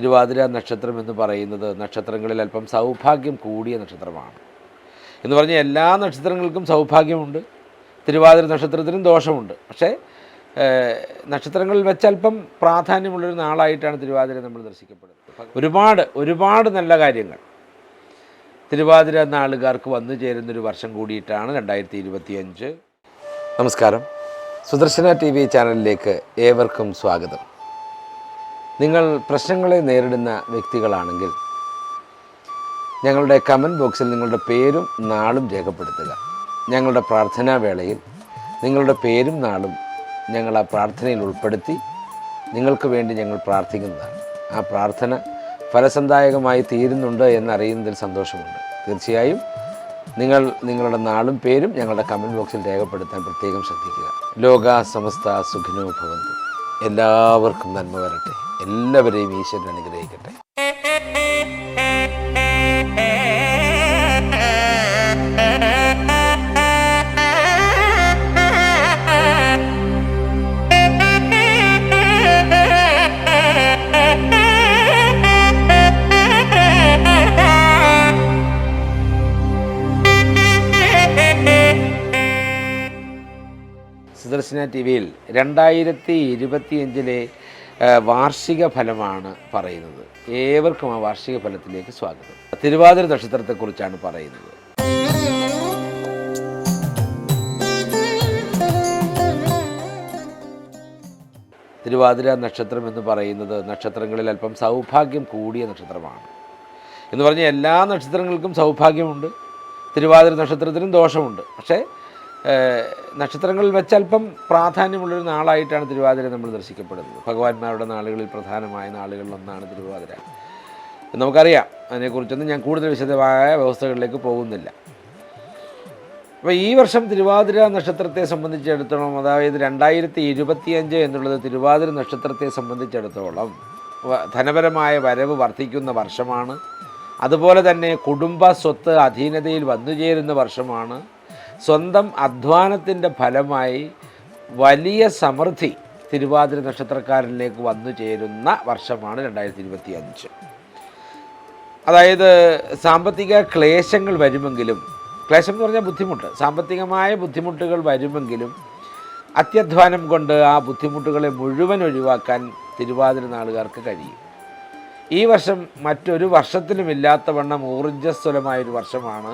തിരുവാതിര നക്ഷത്രം എന്ന് പറയുന്നത് നക്ഷത്രങ്ങളിൽ അല്പം സൗഭാഗ്യം കൂടിയ നക്ഷത്രമാണ്. എന്ന് പറഞ്ഞാൽ എല്ലാ നക്ഷത്രങ്ങൾക്കും സൗഭാഗ്യമുണ്ട്. തിരുവാതിര നക്ഷത്രത്തിനും ദോഷമുണ്ട്. പക്ഷേ നക്ഷത്രങ്ങളിൽ വെച്ച് അല്പം പ്രാധാന്യമുള്ളൊരു നാളായിട്ടാണ് തിരുവാതിര നമ്മൾ ദർശിക്കപ്പെടുന്നത്. ഒരുപാട് ഒരുപാട് നല്ല കാര്യങ്ങൾ. തിരുവാതിര നാളുകാർക്ക് വന്നു ചേരുന്നൊരു വർഷം കൂടിയിട്ടാണ് രണ്ടായിരത്തി ഇരുപത്തിയഞ്ച് നമസ്കാരം. സുദർശന ടി വി ചാനലിലേക്ക് ഏവർക്കും സ്വാഗതം. നിങ്ങൾ പ്രശ്നങ്ങളെ നേരിടുന്ന വ്യക്തികളാണെങ്കിൽ ഞങ്ങളുടെ കമന്റ് ബോക്സിൽ നിങ്ങളുടെ പേരും നാളും രേഖപ്പെടുത്തുക. ഞങ്ങളുടെ പ്രാർത്ഥനാ വേളയിൽ നിങ്ങളുടെ പേരും നാളും ഞങ്ങൾ ആ പ്രാർത്ഥനയിൽ ഉൾപ്പെടുത്തി നിങ്ങൾക്ക് വേണ്ടി ഞങ്ങൾ പ്രാർത്ഥിക്കുന്നതാണ്. ആ പ്രാർത്ഥന ഫലസന്ദായകമായി തീരുന്നുണ്ട് എന്നറിയുന്നതിൽ സന്തോഷമുണ്ട്. തീർച്ചയായും നിങ്ങൾ നിങ്ങളുടെ നാളും പേരും ഞങ്ങളുടെ കമന്റ് ബോക്സിൽ രേഖപ്പെടുത്താൻ പ്രത്യേകം ശ്രദ്ധിക്കുക. ലോക സമസ്ത സുഖിനോ ഭവന്തു. എല്ലാവർക്കും നന്മ വരട്ടെ. എല്ലാവരെയും ഈശ്വരൻ അനുഗ്രഹിക്കട്ടെ. സുദർശന ടി വിയിൽ രണ്ടായിരത്തി ഇരുപത്തിയഞ്ചിലെ വാർഷിക ഫലമാണ് പറയുന്നത്. ഏവർക്കും ആ വാർഷിക ഫലത്തിലേക്ക് സ്വാഗതം. തിരുവാതിര നക്ഷത്രത്തെക്കുറിച്ചാണ് പറയുന്നത്. തിരുവാതിര നക്ഷത്രം എന്ന് പറയുന്നത് നക്ഷത്രങ്ങളിൽ അല്പം സൗഭാഗ്യം കൂടിയ നക്ഷത്രമാണ്. എന്ന് പറഞ്ഞാൽ എല്ലാ നക്ഷത്രങ്ങൾക്കും സൗഭാഗ്യമുണ്ട്. തിരുവാതിര നക്ഷത്രത്തിനും ദോഷമുണ്ട്. പക്ഷേ നക്ഷത്രങ്ങളിൽ വെച്ച് അല്പം പ്രാധാന്യമുള്ളൊരു നാളായിട്ടാണ് തിരുവാതിര നമ്മൾ ദർശിക്കപ്പെടുന്നത്. ഭഗവാന്മാരുടെ നാളുകളിൽ പ്രധാനമായ നാളുകളിലൊന്നാണ് തിരുവാതിര. നമുക്കറിയാം അതിനെക്കുറിച്ചൊന്നും ഞാൻ കൂടുതൽ വിശദമായ വ്യവസ്ഥകളിലേക്ക് പോകുന്നില്ല. അപ്പോൾ ഈ വർഷം തിരുവാതിര നക്ഷത്രത്തെ സംബന്ധിച്ചിടത്തോളം അതായത് രണ്ടായിരത്തി ഇരുപത്തിയഞ്ച് എന്നുള്ളത് തിരുവാതിര നക്ഷത്രത്തെ സംബന്ധിച്ചിടത്തോളം ധനപരമായ വരവ് വർദ്ധിക്കുന്ന വർഷമാണ്. അതുപോലെ തന്നെ കുടുംബ സ്വത്ത് അധീനതയിൽ വന്നുചേരുന്ന വർഷമാണ്. സ്വന്തം അധ്വാനത്തിന്റെ ഫലമായി വലിയ സമൃദ്ധി തിരുവാതിര നക്ഷത്രക്കാരനിലേക്ക് വന്നു ചേരുന്ന വർഷമാണ് രണ്ടായിരത്തി ഇരുപത്തി അഞ്ച് അതായത് സാമ്പത്തിക ക്ലേശങ്ങൾ വരുമെങ്കിലും ക്ലേശം എന്ന് പറഞ്ഞാൽ ബുദ്ധിമുട്ട് സാമ്പത്തികമായ ബുദ്ധിമുട്ടുകൾ വരുമെങ്കിലും അത്യധ്വാനം കൊണ്ട് ആ ബുദ്ധിമുട്ടുകളെ മുഴുവൻ ഒഴിവാക്കാൻ തിരുവാതിര നാളുകാർക്ക് കഴിയും. ഈ വർഷം മറ്റൊരു വർഷത്തിലുമില്ലാത്തവണ്ണം ഊർജസ്വലമായൊരു വർഷമാണ്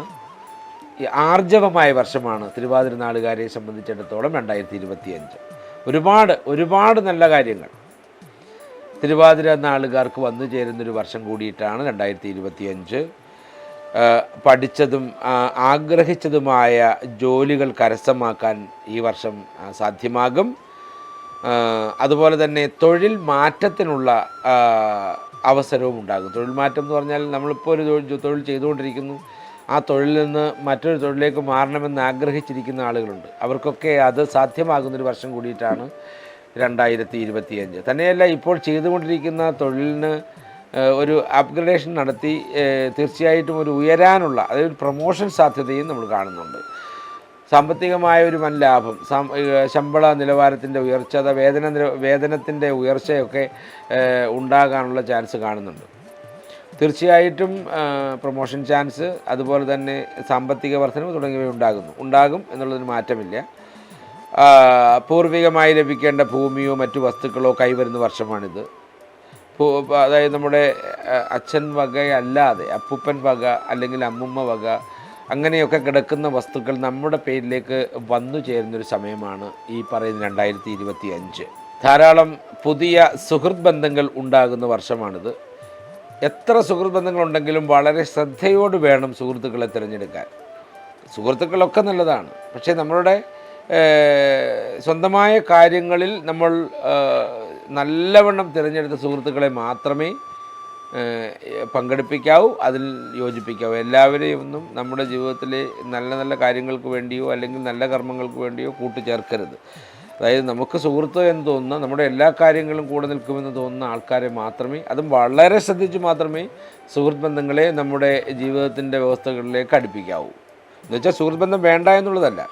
ആർജവമായ വർഷമാണ് തിരുവാതിര നാളുകാരെ സംബന്ധിച്ചിടത്തോളം രണ്ടായിരത്തി ഇരുപത്തിയഞ്ച് ഒരുപാട് ഒരുപാട് നല്ല കാര്യങ്ങൾ. തിരുവാതിര നാളുകാർക്ക് വന്നു ചേരുന്നൊരു വർഷം കൂടിയിട്ടാണ് രണ്ടായിരത്തി ഇരുപത്തിയഞ്ച് പഠിച്ചതും ആഗ്രഹിച്ചതുമായ ജോലികൾ കരസ്ഥമാക്കാൻ ഈ വർഷം സാധ്യമാകും. അതുപോലെ തന്നെ തൊഴിൽ മാറ്റത്തിനുള്ള അവസരവും ഉണ്ടാകും. തൊഴിൽ മാറ്റം എന്ന് പറഞ്ഞാൽ നമ്മളിപ്പോൾ ഒരു തൊഴിൽ തൊഴിൽ ചെയ്തുകൊണ്ടിരിക്കുന്നു. ആ തൊഴിലിൽ നിന്ന് മറ്റൊരു തൊഴിലിലേക്ക് മാറണമെന്ന് ആഗ്രഹിച്ചിരിക്കുന്ന ആളുകളുണ്ട്. അവർക്കൊക്കെ അത് സാധ്യമാകുന്നൊരു വർഷം കൂടിയിട്ടാണ് രണ്ടായിരത്തി ഇരുപത്തിയഞ്ച് തന്നെയല്ല ഇപ്പോൾ ചെയ്തുകൊണ്ടിരിക്കുന്ന തൊഴിലിന് ഒരു അപ്ഗ്രഡേഷൻ നടത്തി തീർച്ചയായിട്ടും ഒരു ഉയരാനുള്ള അതായത് ഒരു പ്രൊമോഷൻ സാധ്യതയും നമ്മൾ കാണുന്നുണ്ട്. സാമ്പത്തികമായ ഒരു വൻ ലാഭം ശമ്പള നിലവാരത്തിന്റെ ഉയർച്ച വേതന വേതനത്തിന്റെ ഉയർച്ചയൊക്കെ ഉണ്ടാകാനുള്ള ചാൻസ് കാണുന്നുണ്ട്. തീർച്ചയായിട്ടും പ്രൊമോഷൻ ചാൻസ് അതുപോലെ തന്നെ സാമ്പത്തിക വർധനവ് തുടങ്ങിയവ ഉണ്ടാകുന്നു. ഉണ്ടാകും എന്നുള്ളതിന് മാറ്റമില്ല. പൂർവികമായി ലഭിക്കേണ്ട ഭൂമിയോ മറ്റു വസ്തുക്കളോ കൈവരുന്ന വർഷമാണിത്. അതായത് നമ്മുടെ അച്ഛൻ വകയല്ലാതെ അപ്പൂപ്പൻ വക അല്ലെങ്കിൽ അമ്മുമ്മ വക അങ്ങനെയൊക്കെ കിടക്കുന്ന വസ്തുക്കൾ നമ്മുടെ പേരിലേക്ക് വന്നു ചേരുന്നൊരു സമയമാണ് ഈ പറയുന്ന രണ്ടായിരത്തി ധാരാളം പുതിയ സുഹൃത് ബന്ധങ്ങൾ ഉണ്ടാകുന്ന വർഷമാണിത്. എത്ര സുഹൃത്ത് ബന്ധങ്ങളുണ്ടെങ്കിലും വളരെ ശ്രദ്ധയോട് വേണം സുഹൃത്തുക്കളെ തിരഞ്ഞെടുക്കാൻ. സുഹൃത്തുക്കളൊക്കെ നല്ലതാണ്. പക്ഷേ നമ്മളുടെ സ്വന്തമായ കാര്യങ്ങളിൽ നമ്മൾ നല്ലവണ്ണം തിരഞ്ഞെടുത്ത സുഹൃത്തുക്കളെ മാത്രമേ പങ്കെടുപ്പിക്കാവൂ അതിൽ യോജിപ്പിക്കാവൂ. എല്ലാവരെയും ഒന്നും നമ്മുടെ ജീവിതത്തിലെ നല്ല നല്ല കാര്യങ്ങൾക്ക് വേണ്ടിയോ അല്ലെങ്കിൽ നല്ല കർമ്മങ്ങൾക്ക് വേണ്ടിയോ കൂട്ടിച്ചേർക്കരുത് അതായത് നമുക്ക് സുഹൃത്ത് എന്ന് തോന്നുന്ന നമ്മുടെ എല്ലാ കാര്യങ്ങളും കൂടെ നിൽക്കുമെന്ന് തോന്നുന്ന ആൾക്കാരെ മാത്രമേ അതും വളരെ ശ്രദ്ധിച്ച് മാത്രമേ സുഹൃത്ത് ബന്ധങ്ങളെ നമ്മുടെ ജീവിതത്തിന്റെ വ്യവസ്ഥകളിലേക്ക് അടുപ്പിക്കാവൂ. എന്നുവെച്ചാൽ സുഹൃത്ത് ബന്ധം വേണ്ട എന്നുള്ളതല്ല.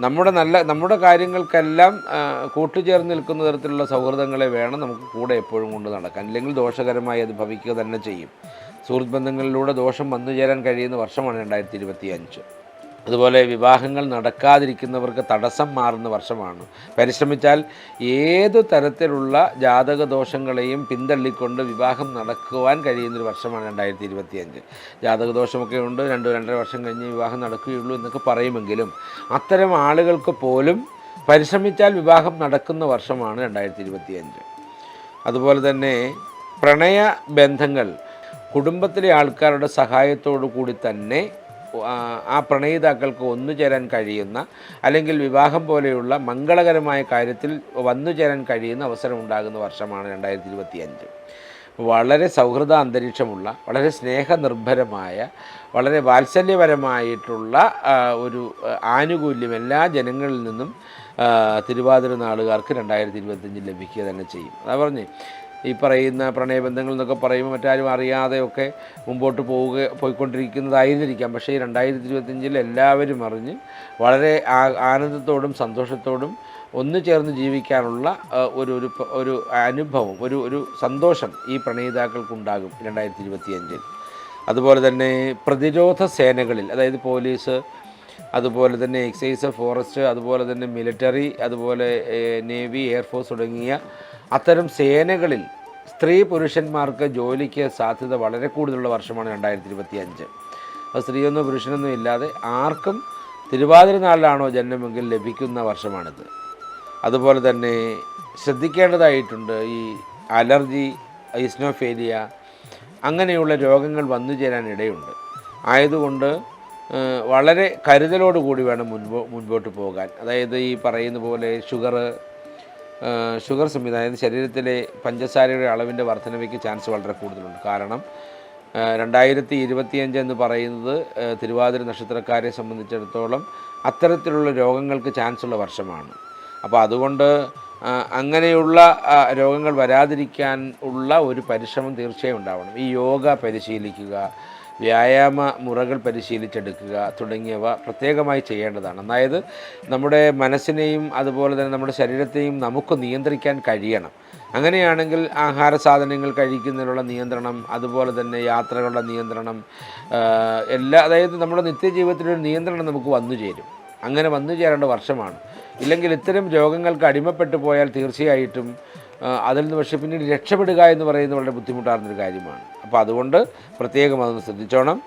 നമ്മുടെ നല്ല നമ്മുടെ കാര്യങ്ങൾക്കെല്ലാം കൂട്ടുചേർന്ന് നിൽക്കുന്ന തരത്തിലുള്ള സൗഹൃദങ്ങളെ വേണം നമുക്ക് കൂടെ എപ്പോഴും കൊണ്ട് നടക്കാൻ. അല്ലെങ്കിൽ ദോഷകരമായി അത് ഭവിക്കുക തന്നെ ചെയ്യും. സുഹൃത്ത് ബന്ധങ്ങളിലൂടെ ദോഷം വന്നു ചേരാൻ കഴിയുന്ന വർഷമാണ് രണ്ടായിരത്തി ഇരുപത്തി അഞ്ച് അതുപോലെ വിവാഹങ്ങൾ നടക്കാതിരിക്കുന്നവർക്ക് തടസ്സം മാറുന്ന വർഷമാണ്. പരിശ്രമിച്ചാൽ ഏതു തരത്തിലുള്ള ജാതക ദോഷങ്ങളെയും പിന്തള്ളിക്കൊണ്ട് വിവാഹം നടക്കുവാൻ കഴിയുന്നൊരു വർഷമാണ് രണ്ടായിരത്തി ഇരുപത്തി അഞ്ച് ജാതക ദോഷമൊക്കെ ഉണ്ട്. രണ്ട് രണ്ടര വർഷം കഴിഞ്ഞ് വിവാഹം നടക്കുകയുള്ളൂ എന്നൊക്കെ പറയുമെങ്കിലും അത്തരം ആളുകൾക്ക് പോലും പരിശ്രമിച്ചാൽ വിവാഹം നടക്കുന്ന വർഷമാണ് രണ്ടായിരത്തി ഇരുപത്തി അഞ്ച് അതുപോലെ തന്നെ പ്രണയ ബന്ധങ്ങൾ കുടുംബത്തിലെ ആൾക്കാരുടെ സഹായത്തോടു കൂടി തന്നെ ആ, പ്രണയിതാക്കൾക്ക് ഒന്നുചേരാൻ കഴിയുന്ന അല്ലെങ്കിൽ വിവാഹം പോലെയുള്ള മംഗളകരമായ കാര്യത്തിൽ വന്നുചേരാൻ കഴിയുന്ന അവസരം ഉണ്ടാകുന്ന വർഷമാണ് രണ്ടായിരത്തി ഇരുപത്തി അഞ്ച് വളരെ സൗഹൃദ അന്തരീക്ഷമുള്ള വളരെ സ്നേഹനിർഭരമായ വളരെ വാത്സല്യപരമായിട്ടുള്ള ഒരു ആനുകൂല്യം എല്ലാ ജനങ്ങളിൽ നിന്നും തിരുവാതിര നാളുകാർക്ക് രണ്ടായിരത്തി ഇരുപത്തഞ്ചിൽ ലഭിക്കുക തന്നെ ചെയ്യും. അതാ പറഞ്ഞ് ഈ പറയുന്ന പ്രണയബന്ധങ്ങൾ എന്നൊക്കെ പറയുമ്പോൾ മറ്റാരും അറിയാതെയൊക്കെ മുമ്പോട്ട് പോവുക പോയിക്കൊണ്ടിരിക്കുന്നതായിരുന്നിരിക്കാം. പക്ഷേ രണ്ടായിരത്തി ഇരുപത്തഞ്ചിൽ എല്ലാവരും അറിഞ്ഞ് വളരെ ആനന്ദത്തോടും സന്തോഷത്തോടും ഒന്നു ചേർന്ന് ജീവിക്കാനുള്ള ഒരു ഒരു ഒരു അനുഭവം ഒരു ഒരു സന്തോഷം ഈ പ്രണയിതാക്കൾക്കുണ്ടാകും രണ്ടായിരത്തി ഇരുപത്തിയഞ്ചിൽ. അതുപോലെ തന്നെ പ്രതിരോധ സേനകളിൽ അതായത് പോലീസ് അതുപോലെ തന്നെ എക്സൈസ് ഫോറസ്റ്റ് അതുപോലെ തന്നെ മിലിറ്ററി അതുപോലെ നേവി എയർഫോഴ്സ് തുടങ്ങിയ അത്തരം സേനകളിൽ സ്ത്രീ പുരുഷന്മാർക്ക് ജോലിക്ക് സാധ്യത വളരെ കൂടുതലുള്ള വർഷമാണ് രണ്ടായിരത്തി ഇരുപത്തി അഞ്ച് അപ്പോൾ സ്ത്രീയൊന്നും പുരുഷനൊന്നും ഇല്ലാതെ ആർക്കും തിരുവാതിര നാളിലാണോ ജന്മമെങ്കിൽ ലഭിക്കുന്ന വർഷമാണിത്. അതുപോലെ തന്നെ ശ്രദ്ധിക്കേണ്ടതായിട്ടുണ്ട് ഈ അലർജി ഇസ്നോഫേലിയ അങ്ങനെയുള്ള രോഗങ്ങൾ വന്നു ചേരാൻ ഇടയുണ്ട്. ആയതുകൊണ്ട് വളരെ കരുതലോടുകൂടി വേണം മുൻപോ മുൻപോട്ട് പോകാൻ. അതായത് ഈ പറയുന്ന പോലെ ഷുഗർ ഷുഗർ സംവിധാനം ശരീരത്തിലെ പഞ്ചസാരയുടെ അളവിന്റെ വർധനവയ്ക്ക് ചാൻസ് വളരെ കൂടുതലുണ്ട്. കാരണം രണ്ടായിരത്തി ഇരുപത്തിയഞ്ച് എന്ന് പറയുന്നത് തിരുവാതിര നക്ഷത്രക്കാരെ സംബന്ധിച്ചിടത്തോളം അത്തരത്തിലുള്ള രോഗങ്ങൾക്ക് ചാൻസ് ഉള്ള വർഷമാണ്. അപ്പോൾ അതുകൊണ്ട് അങ്ങനെയുള്ള രോഗങ്ങൾ വരാതിരിക്കാൻ ഉള്ള ഒരു പരിശ്രമം തീർച്ചയായും ഉണ്ടാവണം. ഈ യോഗ പരിശീലിക്കുക വ്യായാമ മുറകൾ പരിശീലിച്ചെടുക്കുക തുടങ്ങിയവ പ്രത്യേകമായി ചെയ്യേണ്ടതാണ്. അതായത് നമ്മുടെ മനസ്സിനെയും അതുപോലെ തന്നെ നമ്മുടെ ശരീരത്തെയും നമുക്ക് നിയന്ത്രിക്കാൻ കഴിയണം. അങ്ങനെയാണെങ്കിൽ ആഹാര സാധനങ്ങൾ കഴിക്കുന്നതിനുള്ള നിയന്ത്രണം അതുപോലെ തന്നെ യാത്രകളുടെ നിയന്ത്രണം എല്ലാ അതായത് നമ്മുടെ നിത്യജീവിതത്തിലൊരു നിയന്ത്രണം നമുക്ക് വന്നു ചേരും. അങ്ങനെ വന്നു ചേരേണ്ട വർഷമാണ്. ഇല്ലെങ്കിൽ ഇത്തരം രോഗങ്ങൾക്ക് അടിമപ്പെട്ടു പോയാൽ തീർച്ചയായിട്ടും അതിൽ നിന്ന് പക്ഷേ പിന്നീട് രക്ഷപ്പെടുക എന്ന് പറയുന്നത് വളരെ ബുദ്ധിമുട്ടാർന്നൊരു കാര്യമാണ്. അപ്പോൾ അതുകൊണ്ട് പ്രത്യേകം അതൊന്ന് ശ്രദ്ധിച്ചോണം.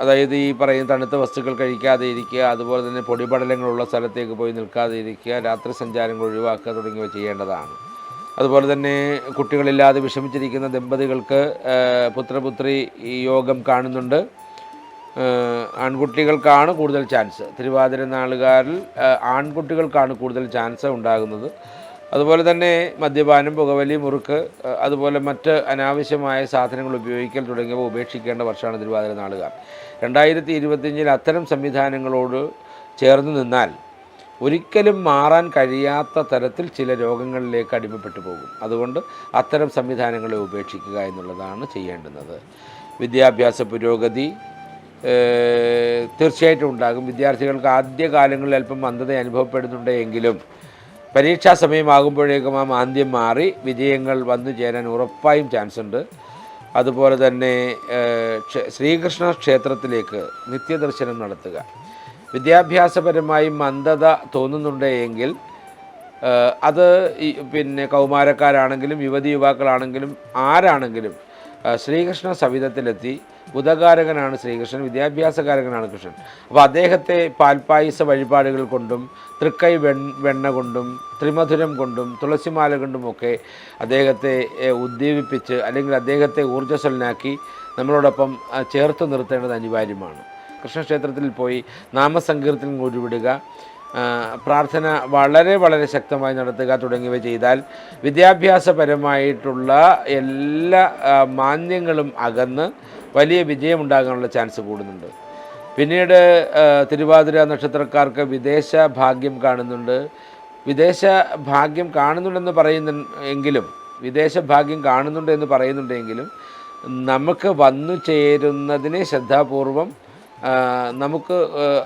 അതായത് ഈ പറയുന്ന തണുത്ത വസ്തുക്കൾ കഴിക്കാതെ ഇരിക്കുക അതുപോലെ തന്നെ പൊടിപടലങ്ങളുള്ള സ്ഥലത്തേക്ക് പോയി നിൽക്കാതെ ഇരിക്കുക രാത്രി സഞ്ചാരങ്ങൾ ഒഴിവാക്കുക തുടങ്ങിയവ ചെയ്യേണ്ടതാണ്. അതുപോലെ തന്നെ കുട്ടികളില്ലാതെ വിഷമിച്ചിരിക്കുന്ന ദമ്പതികൾക്ക് പുത്രപുത്രി യോഗം കാണുന്നുണ്ട്. ആൺകുട്ടികൾക്കാണ് കൂടുതൽ ചാൻസ്. തിരുവാതിര നാളുകാരിൽ ആൺകുട്ടികൾക്കാണ് കൂടുതൽ ചാൻസ് ഉണ്ടാകുന്നത്. അതുപോലെ തന്നെ മദ്യപാനം പുകവലി മുറുക്ക് അതുപോലെ മറ്റ് അനാവശ്യമായ സാധനങ്ങൾ ഉപയോഗിക്കൽ തുടങ്ങിയവ ഉപേക്ഷിക്കേണ്ട വർഷമാണ് തിരുവാതിര നാളുകാർ. രണ്ടായിരത്തി ഇരുപത്തിയഞ്ചിൽ അത്തരം സംവിധാനങ്ങളോട് ചേർന്ന് നിന്നാൽ ഒരിക്കലും മാറാൻ കഴിയാത്ത തരത്തിൽ ചില രോഗങ്ങളിലേക്ക് അടിമപ്പെട്ടു പോകും. അതുകൊണ്ട് അത്തരം സംവിധാനങ്ങളെ ഉപേക്ഷിക്കുക എന്നുള്ളതാണ് ചെയ്യേണ്ടുന്നത്. വിദ്യാഭ്യാസ പുരോഗതി തീർച്ചയായിട്ടും ഉണ്ടാകും. വിദ്യാർത്ഥികൾക്ക് ആദ്യകാലങ്ങളിൽ അല്പം മന്ദത അനുഭവപ്പെടുന്നുണ്ട് എങ്കിലും പരീക്ഷാ സമയമാകുമ്പോഴേക്കും ആ മാന്ദ്യം മാറി വിജയങ്ങൾ വന്നു ചേരാൻ ഉറപ്പായും ചാൻസ് ഉണ്ട് അതുപോലെ തന്നെ ശ്രീകൃഷ്ണ ക്ഷേത്രത്തിലേക്ക് നിത്യദർശനം നടത്തുക. വിദ്യാഭ്യാസപരമായി മന്ദത തോന്നുന്നുണ്ട് എങ്കിൽ അത് പിന്നെ കൗമാരക്കാരാണെങ്കിലും യുവതി യുവാക്കളാണെങ്കിലും ആരാണെങ്കിലും ശ്രീകൃഷ്ണ സവിധത്തിലെത്തി. ബുധകാരകനാണ് ശ്രീകൃഷ്ണൻ വിദ്യാഭ്യാസകാരകനാണ് കൃഷ്ണൻ. അപ്പോൾ അദ്ദേഹത്തെ പാൽപ്പായസ വഴിപാടുകൾ കൊണ്ടും തൃക്കൈ വെണ്ണ കൊണ്ടും ത്രിമധുരം കൊണ്ടും തുളസിമാല കൊണ്ടും ഒക്കെ അദ്ദേഹത്തെ ഉദ്ദീപിപ്പിച്ച് അല്ലെങ്കിൽ അദ്ദേഹത്തെ ഊർജസ്വലനാക്കി നമ്മളോടൊപ്പം ചേർത്ത് നിർത്തേണ്ടത് അനിവാര്യമാണ്. കൃഷ്ണക്ഷേത്രത്തിൽ പോയി നാമസങ്കീർത്തനം കൂടി ആ, പ്രാർത്ഥന വളരെ വളരെ ശക്തമായി നടത്തുക തുടങ്ങിയവ ചെയ്താൽ വിദ്യാഭ്യാസപരമായിട്ടുള്ള എല്ലാ മാന്യങ്ങളും അകന്ന് വലിയ വിജയമുണ്ടാകാനുള്ള ചാൻസ് കൂടുന്നുണ്ട്. പിന്നീട് തിരുവാതിര നക്ഷത്രക്കാർക്ക് വിദേശ ഭാഗ്യം കാണുന്നുണ്ട്. വിദേശ ഭാഗ്യം കാണുന്നുണ്ടെന്ന് പറയുന്ന എങ്കിലും വിദേശ ഭാഗ്യം കാണുന്നുണ്ട് എന്ന് പറയുന്നുണ്ടെങ്കിലും നമുക്ക് വന്നു ചേരുന്നതിനെ ശ്രദ്ധാപൂർവം നമുക്ക്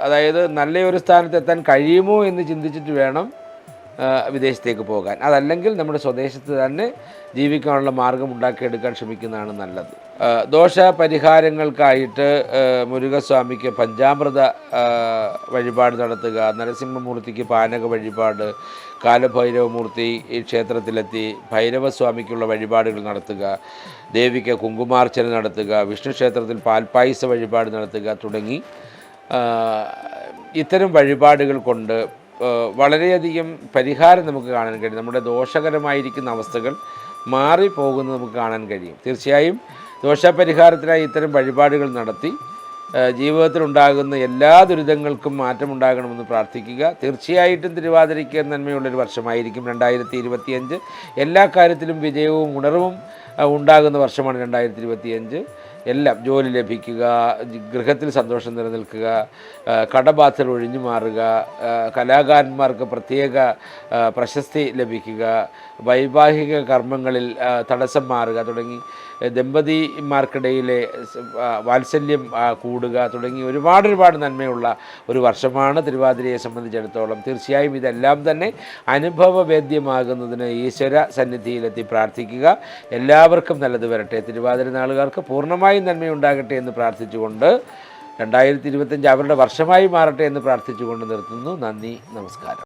അതായത് നല്ലൊരു സ്ഥാനത്തെത്താൻ കഴിയുമോ എന്ന് ചിന്തിച്ചിട്ട് വേണം വിദേശത്തേക്ക് പോകാൻ. അതല്ലെങ്കിൽ നമ്മുടെ സ്വദേശത്ത് തന്നെ ജീവിക്കാനുള്ള മാർഗം ഉണ്ടാക്കിയെടുക്കാൻ ശ്രമിക്കുന്നതാണ് നല്ലത്. ദോഷ പരിഹാരങ്ങൾക്കായിട്ട് മുരുകസ്വാമിക്ക് പഞ്ചാമൃത വഴിപാട് നടത്തുക നരസിംഹമൂർത്തിക്ക് പാനക വഴിപാട് കാലഭൈരവമൂർത്തി ഈ ക്ഷേത്രത്തിലെത്തി ഭൈരവസ്വാമിക്കുള്ള വഴിപാടുകൾ നടത്തുക ദേവിക്ക് കുങ്കുമാർച്ചന നടത്തുക വിഷ്ണു ക്ഷേത്രത്തിൽ പാൽപ്പായസ വഴിപാട് നടത്തുക തുടങ്ങി ഇത്തരം വഴിപാടുകൾ കൊണ്ട് വളരെയധികം പരിഹാരം നമുക്ക് കാണാൻ കഴിയും. നമ്മുടെ ദോഷകരമായിരിക്കുന്ന അവസ്ഥകൾ മാറിപ്പോകുന്നത് നമുക്ക് കാണാൻ കഴിയും. തീർച്ചയായും ദോഷപരിഹാരത്തിനായി ഇത്തരം വഴിപാടുകൾ നടത്തി ജീവിതത്തിലുണ്ടാകുന്ന എല്ലാ ദുരിതങ്ങൾക്കും മാറ്റമുണ്ടാകണമെന്ന് പ്രാർത്ഥിക്കുക. തീർച്ചയായിട്ടും തിരുവാതിരയ്ക്ക് നന്മയുള്ളൊരു വർഷമായിരിക്കും. രണ്ടായിരത്തി ഇരുപത്തിയഞ്ച് എല്ലാ കാര്യത്തിലും വിജയവും ഉണർവും ഉണ്ടാകുന്ന വർഷമാണ് രണ്ടായിരത്തി ഇരുപത്തിയഞ്ച് എല്ലാം ജോലി ലഭിക്കുക ഗൃഹത്തിൽ സന്തോഷം നിലനിൽക്കുക ആ, കടബാധ്യത ഒഴിഞ്ഞു മാറുക കലാകാരന്മാർക്ക് പ്രത്യേക പ്രശസ്തി ലഭിക്കുക വൈവാഹിക കർമ്മങ്ങളിൽ തടസ്സം മാറുക തുടങ്ങി ദമ്പതിമാർക്കിടയിലെ വാത്സല്യം കൂടുക തുടങ്ങി ഒരുപാട് ഒരുപാട് നന്മയുള്ള ഒരു വർഷമാണ് തിരുവാതിരയെ സംബന്ധിച്ചിടത്തോളം. തീർച്ചയായും ഇതെല്ലാം തന്നെ അനുഭവവേദ്യമാകുന്നതിന് ഈശ്വര സന്നിധിയിലെത്തി പ്രാർത്ഥിക്കുക. എല്ലാവർക്കും നല്ലത് വരട്ടെ. തിരുവാതിര നാളുകാർക്ക് പൂർണമായും നന്മയുണ്ടാകട്ടെ എന്ന് പ്രാർത്ഥിച്ചുകൊണ്ട് രണ്ടായിരത്തി ഇരുപത്തഞ്ച് അവരുടെ വർഷമായി മാറട്ടെ എന്ന് പ്രാർത്ഥിച്ചുകൊണ്ട് നിർത്തുന്നു. നന്ദി നമസ്കാരം.